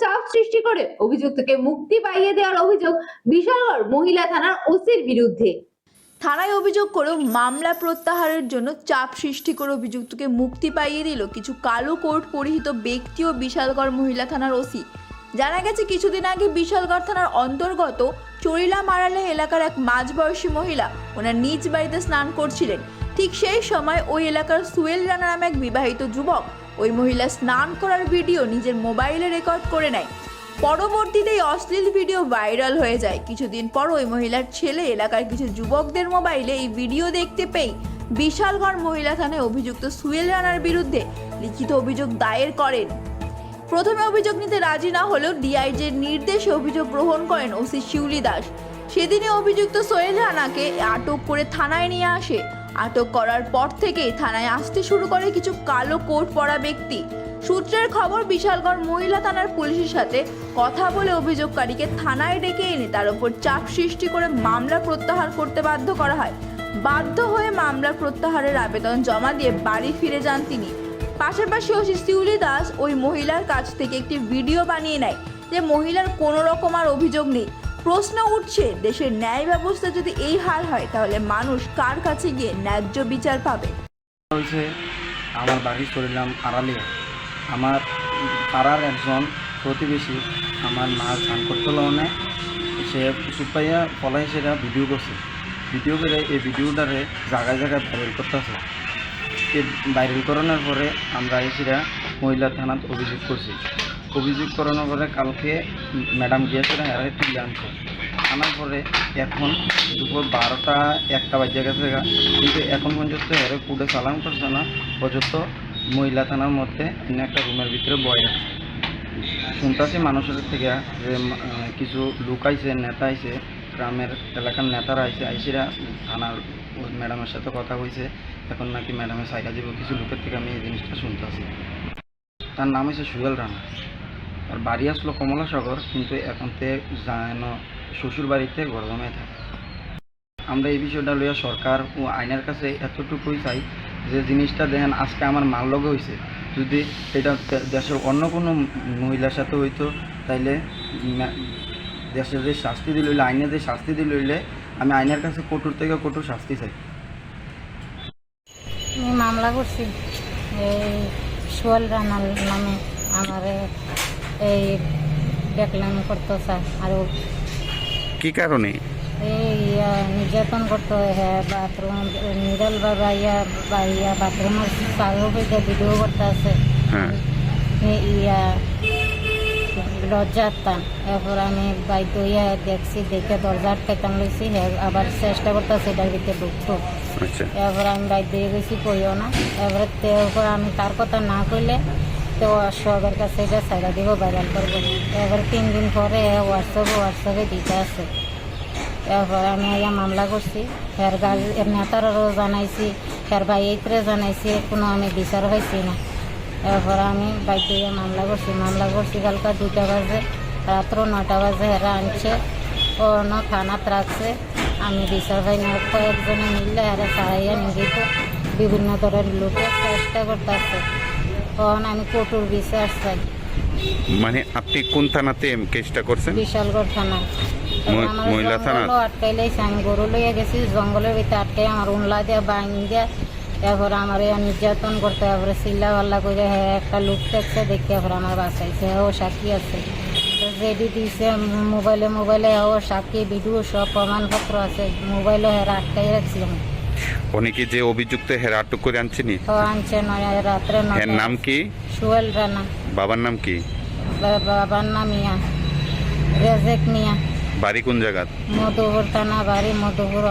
চাপ সৃষ্টি করে অভিযুক্তকে মুক্তি পাইয়ে দেওয়ার অভিযোগ বিশালগড় মহিলা থানার ওসির বিরুদ্ধে। থানায় অভিযোগ করেও মামলা প্রত্যাহারের জন্য চাপ সৃষ্টি করে অভিযুক্তকে মুক্তি পাইয়ে দিল কিছু কালো কোট পরিহিত ব্যক্তি ও বিশালগড় মহিলা থানার ওসি। জানা গেছে, কিছুদিন আগে বিশালগড় থানার অন্তর্গত চরিলা মারালে এলাকার এক মাঝবয়সী মহিলা ওনার নিজ বাড়িতে স্নান করছিলেন। ঠিক সেই সময় ওই এলাকার সুয়েল রানা নামে এক বিবাহিত যুবক ওই মহিলা স্নান করার ভিডিও নিজের মোবাইলে রেকর্ড করে নেয়। পরবর্তীতে এই অশ্লীল ভিডিও ভাইরাল হয়ে যায়। কিছুদিন পর ওই মহিলার ছেলে এলাকার কিছু যুবকদের মোবাইলে এই ভিডিও দেখতে পেয়ে বিশালগড় মহিলা থানায় অভিযুক্ত সুয়েল রানার বিরুদ্ধে লিখিত অভিযোগ দায়ের করেন। প্রথমে অভিযোগ নিতে রাজি না হলেও ডিআইজির নির্দেশে অভিযোগ গ্রহণ করেন ওসি শিউলি দাস। সেদিনে অভিযুক্ত সোহেল রানাকে আটক করে থানায় নিয়ে আসে। আটক করার পর থেকেই থানায় আসতে শুরু করে কিছু কালো কোট পরা ব্যক্তি। সূত্রের খবর, বিশালগড় মহিলা থানার পুলিশের সাথে কথা বলে অভিযোগকারীকে থানায় ডেকে এনে তার উপর চাপ সৃষ্টি করে মামলা প্রত্যাহার করতে বাধ্য করা হয়। বাধ্য হয়ে মামলা প্রত্যাহারের আবেদন জমা দিয়ে বাড়ি ফিরে যান তিনি। পাশাপাশি ওসি শিউলি দাস ওই মহিলার কাছ থেকে একটি ভিডিও বানিয়ে নেয়, যে মহিলার কোনো রকম আর অভিযোগ নেই। প্রশ্ন উঠছে, দেশের ন্যায় ব্যবস্থা যদি এই হাল হয়, তাহলে মানুষ কার কাছে গিয়ে ন্যায্য বিচার পাবে? আমার বাড়ি চলিলাম আড়ালিয়া। আমার পাড়ার একজন প্রতিবেশী আমার মা স্নান করতে লনে সে সুপাইয়া পলাই সেটা ভিডিও করছে। ভিডিও করে এই ভিডিওটারে জায়গায় জায়গায় ভাইরাল করতেছে। এই ভাইরাল করানোর পরে আমরা এসেরা মহিলা থানাত অভিযোগ করছি। অভিযোগ করানোর পরে কালকে ম্যাডাম গিয়েছিলেন এরা তুলে আনছে আনার পরে এখন দুপুর বারোটা একটা বাজে গেছে। কিন্তু এখন পর্যন্ত এরা কুড়ে চালান করছে না। পর্যন্ত মহিলা থানার মধ্যে একটা রুমের ভিতরে বয় রাখছে শুনতেছি মানুষের থেকে যে কিছু লোক আইছে, নেতা আইছে, গ্রামের এলাকার নেতারা আইছে, আইসিরা থানার ম্যাডামের সাথে কথা হয়েছে এখন নাকি ম্যাডামের সাইকা যাব কিছু লোকের থেকে আমি এই জিনিসটা শুনতেছি। তার নাম হচ্ছে সুয়েল রানা। আর বাড়ি আসলো কমলা সাগর কিন্তু এখন তে যেন শ্বশুর বাড়িতে গরমে থাকে। আমরা এই বিষয়টা লইয়া সরকার ও আইনের কাছে এতটুকুই চাই যে জিনিসটা দেখেন, আজকে আমার মাল লগে হয়েছে যদি এটা দেশের অন্য কোনো মহিলার সাথে হইতো, তাইলে দেশের যে শাস্তি দিল আইনে যে শাস্তি দিল আমি আইনের কাছে কঠোর থেকে কঠোর শাস্তি চাই। আমি মামলা করছি। এই সোয়াল রানার নামে আমার এই দেখলাম করতো স্যার আর কি কারণে? এই ইয়া নির্যাতন করতো হ্যাঁ বাথরুম নিডল বাবা ইয়া বা ইয়া বাথরুমের চালু হইতে ভিডিও করতে আছে। হ্যাঁ এই ইয়া লজ্জা তান এরপর আমি বাইক ইয়া দেখছি দেখে দরজা আটকাইতাম লইছি হ্যাঁ আবার চেষ্টা করতেছে এটার ভিতরে ঢুকতো আচ্ছা। এরপর আমি বাইর দিয়ে গেছি কইও না। এবারে তারপর আমি তার কথা না কইলে তো সবের কাছে, এটা সাইডা দিব ভাইরাল করব। এবার তিন দিন পরে হোয়াটসঅ্যাপে হোয়াটসঅ্যাপে দিতে আছে। এরপর আমি আইয়া মামলা করছি। ফের গাড়ি নেতারও জানাইছি এর বাইরে জানাইছি কোনো আমি বিচার হয়েছি না। এরপর আমি বাইক মামলা করছি মামলা করছি কালকা দুটা বাজে, রাত্র নটা বাজে এরা আনছে। অন্য থানাত রাখছে। আমি বিচার পাই না, কয়েকজনে মিললে এরা সারাইয়া নিদিত বিভিন্ন ধরনের লোকের চেষ্টা করতেছে। তখন আমি কঠোর বিচার চাই। মানে আপনি কোন থানাতে কেসটা করছেন? বিশালগড় থানা। মহি- মহিলা থানা? আটকাই লাইছে আমি গরু লইয়া গেছি জঙ্গলের ভিতরে আটকাই আমার উনলা দিয়া বাং দিয়া এরপর আমার নির্যাতন করতে তারপরে চিল্লা পাল্লা করে হ্যাঁ একটা লুক দেখছে দেখে এরপর আমার বাঁচাইছে ও সাক্ষী আছে। রেডি দিয়েছে মোবাইলে মোবাইলে ও সাক্ষী ভিডিও সব প্রমাণপত্র আছে মোবাইলে হ্যাঁ আটকাই রাখছিলাম অনেকে যে অভিযুক্ত হের আটক করে আনছেনি এর নয় নাম কি? সোহেল রানা। বাবার নাম কি? বাবার নাম ইয়া রেজেক মিয়া। বাড়ি কোন জায়গা মধুপুর থানা বাড়ি মধুপুর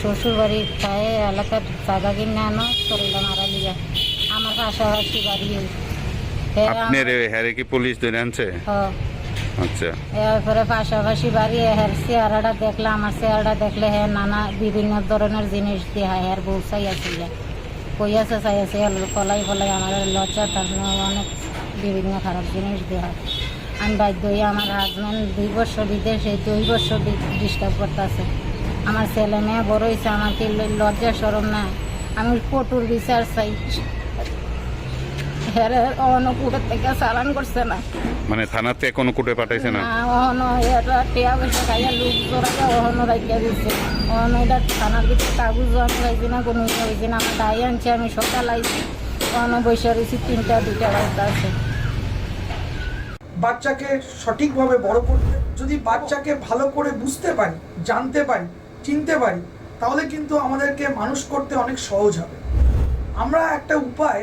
শ্বশুর বাড়ি খায় এলাকার দাদা কিনে আনো চলিলাম আড়ালিয়া আমার পাশাপাশি বাড়ি আপনার হেরে কি পুলিশ ধরে আনছে? হ। আচ্ছা। এরপরে পাশাপাশি বাড়ি হের চেহারাটা দেখলে, আমার চেহারাটা দেখলে হে নানা বিভিন্ন ধরনের জিনিস দিয়ে হের বউ চাই আছে কই আছে, চাই আছে পলাই পলাই আমার লজ্জা, তার অনেক বিভিন্ন খারাপ জিনিস দেওয়া আমি বাধ্য হয়ে আমার হাজব্যান্ড দুই বছর বিদেশ দুই বছর ডিস্টার্ব করতেছে। আমার ছেলে মেয়ে বড় হয়েছে, আমাকে লজ্জা সরম না। আমি কঠোর বিচার চাই। হ্যাঁ অহনো কুটের থেকে চালান করছে না। মানে থানাতে কোনো কুটে পাঠাইছে না? অহনো এটা টিয়া পয়সা খাইয়া লোক জোরাকে অহনো রাখিয়া দিচ্ছে অহনো এটা থানার ভিতরে কাগজ আমি পাইছি না কোনো ইয়ে হয়েছে না। আমার দায় আনছে আমি সকাল আইছি অহনো বসে রয়েছি তিনটা দুইটা আছে। বাচ্চাকে সঠিকভাবে বড় করতে যদি বাচ্চাকে ভালো করে বুঝতে পারি জানতে পারি চিনতে পারি তাহলে কিন্তু আমাদেরকে মানুষ করতে অনেক সহজ হবে। আমরা একটা উপায়